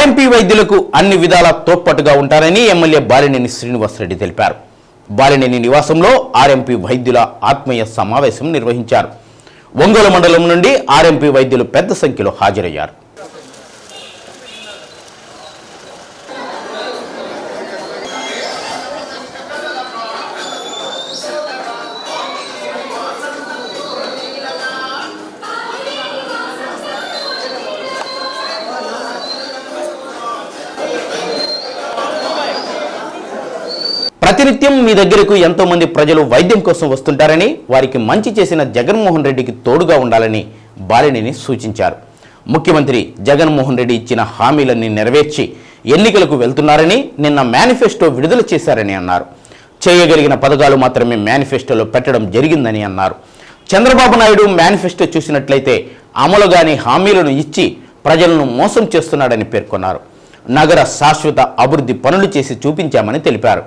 RMP వైద్యులకు అన్ని విధాల తోడ్పాటుగా ఉంటారని ఎమ్మెల్యే బాలినేని శ్రీనివాసరెడ్డి తెలిపారు. బాలినేని నివాసంలో ఆర్ఎంపీ వైద్యుల ఆత్మీయ సమావేశం నిర్వహించారు. ఒంగోలు మండలం నుండి ఆర్ఎంపీ వైద్యులు పెద్ద సంఖ్యలో హాజరయ్యారు. ప్రతినిత్యం మీ దగ్గరకు ఎంతోమంది ప్రజలు వైద్యం కోసం వస్తుంటారని వారికి మంచి చేసిన జగన్మోహన్ రెడ్డికి తోడుగా ఉండాలని బాలినేని సూచించారు. ముఖ్యమంత్రి జగన్మోహన్ రెడ్డి ఇచ్చిన హామీలన్నీ నెరవేర్చి ఎన్నికలకు వెళ్తున్నారని నిన్న మేనిఫెస్టో విడుదల చేశారని అన్నారు. చేయగలిగిన పథకాలు మాత్రమే మేనిఫెస్టోలో పెట్టడం జరిగిందని అన్నారు. చంద్రబాబు నాయుడు మేనిఫెస్టో చూసినట్లయితే అమలుగాని హామీలను ఇచ్చి ప్రజలను మోసం చేస్తున్నాడని పేర్కొన్నారు. నగర శాశ్వత అభివృద్ధి పనులు చేసి చూపించామని తెలిపారు.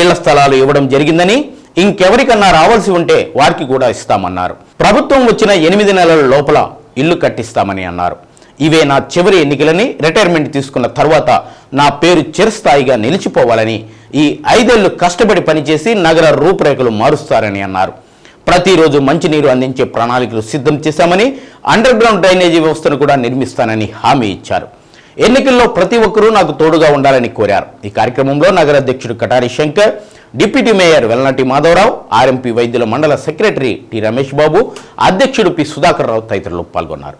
ఇళ్ళ స్థలాలు ఇవ్వడం జరిగిందని ఇంకెవరికన్నా రావాల్సి ఉంటే వారికి కూడా ఇస్తామన్నారు. ప్రభుత్వం వచ్చిన ఎనిమిది నెలల లోపల ఇల్లు కట్టిస్తామని అన్నారు. ఇవే నా చివరి ఎన్నికలని రిటైర్మెంట్ తీసుకున్న తర్వాత నా పేరు చిరస్థాయిగా నిలిచిపోవాలని ఈ ఐదేళ్ళు కష్టపడి పనిచేసి నగర రూపురేఖలు మారుస్తారని అన్నారు. ప్రతిరోజు మంచినీరు అందించే ప్రణాళికలు సిద్ధం చేశామని అండర్ గ్రౌండ్ డ్రైనేజీ వ్యవస్థను కూడా నిర్మిస్తానని హామీ ఇచ్చారు. ఎన్నికల్లో ప్రతి ఒక్కరూ నాకు తోడుగా ఉండాలని కోరారు. ఈ కార్యక్రమంలో నగర అధ్యక్షుడు Katari Shankar deputy mayor Vellanati Madhavarao RMP వైద్యుల మండల సెక్రటరీ టి రమేష్ బాబు అధ్యక్షుడు పి సుధాకర్ రావు తదితరులు పాల్గొన్నారు.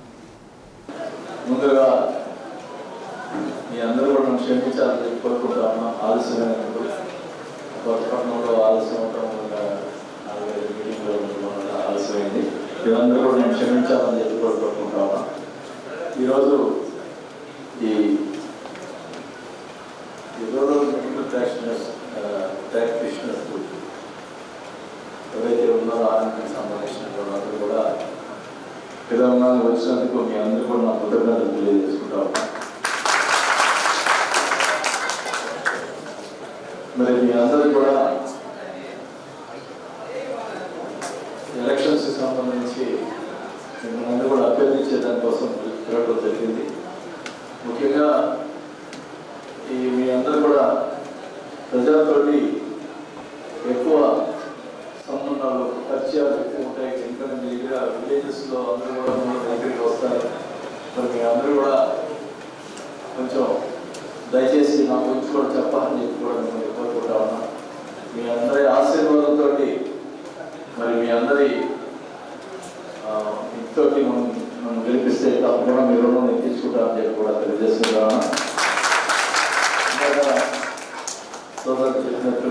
ఈరోజు ఈ ఈరోజు మెడికల్ ప్రాక్టీషనర్స్ ప్రాక్టీషనర్స్ ఎవరైతే ఉన్నారో ఆరోగ్యానికి సంబంధించిన వాళ్ళందరూ కూడా తెలంగాణ వచ్చినందుకు మీ అందరూ కూడా నా కృతజ్ఞతలు తెలియజేసుకుంటా మరి మీ అందరూ కూడా ఎలక్షన్స్ సంబంధించి మిమ్మల్ని అందరూ కూడా అభ్యర్థించే దానికోసం తిరగడం జరిగింది. ముఖ్యంగా ఈ మీ అందరూ కూడా ప్రజలతోటి ఎక్కువ సంబంధాలు పరిచయాలు ఎక్కువ ఉంటాయి. ఎందుకంటే మీ దగ్గర విలేజెస్లో అందరూ కూడా మీ దగ్గరికి వస్తారు. మరి మీ అందరూ కూడా కొంచెం దయచేసి నా గురించి కూడా చెప్పాలని చెప్పి కూడా మిమ్మల్ని కోరుకుంటా ఉన్నా. మీ అందరి ఆశీర్వాదంతో మరి మీ అందరి ఇంతోటి మనం నన్ను గెలిపిస్తే తప్పకుండా మీ రుణం నేను తీసుకుంటానని చెప్పి కూడా తెలియజేస్తున్నాను. ఉన్నా ఇందాక చెప్పినట్టు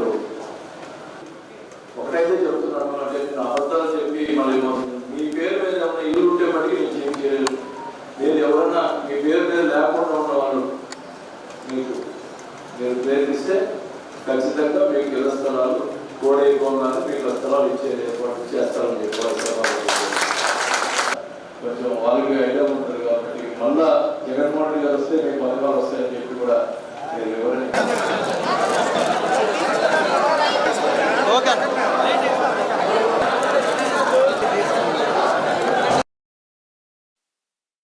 ఒకటైతే చెప్తున్నాను అంటే నేను అబద్ధాలు చెప్పి మళ్ళీ మీ పేరు మీద ఏమైనా ఇల్లు ఉంటే మటుకు నేను చేంజ్ చేయలేదు. నేను ఎవరన్నా మీ పేరు మీద లేకుండా ఉన్నవాళ్ళు మీకు మీరు పేరు ఇస్తే ఖచ్చితంగా మీకు ఇళ్ళ స్థలాలు కోడైపోగానే మీకు స్థలాలు ఇచ్చే ఏర్పాటు చేస్తారని చెప్పి కూడా చెప్పాలి. కొంచెం వాళ్ళకి ఐడియా ఉంటుంది కాబట్టి మళ్ళా జగన్మోహన్ రెడ్డి గారు వస్తే మీకు పథకాలు వస్తాయని చెప్పి కూడా